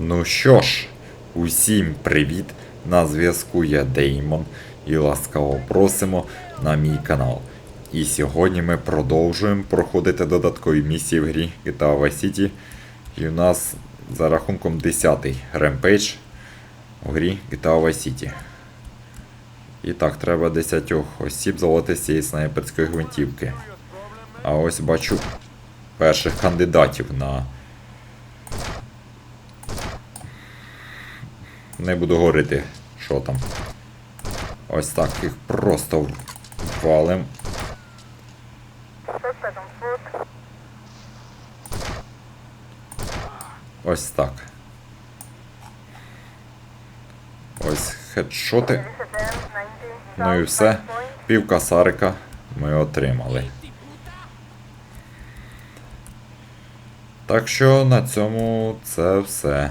Ну що ж, усім привіт! На зв'язку я Деймон і ласкаво просимо на мій канал. І сьогодні ми продовжуємо проходити додаткові місії в грі GTA Vice City. І у нас за рахунком 10-й ремпейдж у грі GTA Vice City. І так, треба 10 осіб заводити з цієї снайперської гвинтівки. А ось бачу перших кандидатів на Не буду говорити, що там. Ось так їх просто валим. Ось так. Ось хедшоти. Ну і все. Пів касарика ми отримали. Так що на цьому це все.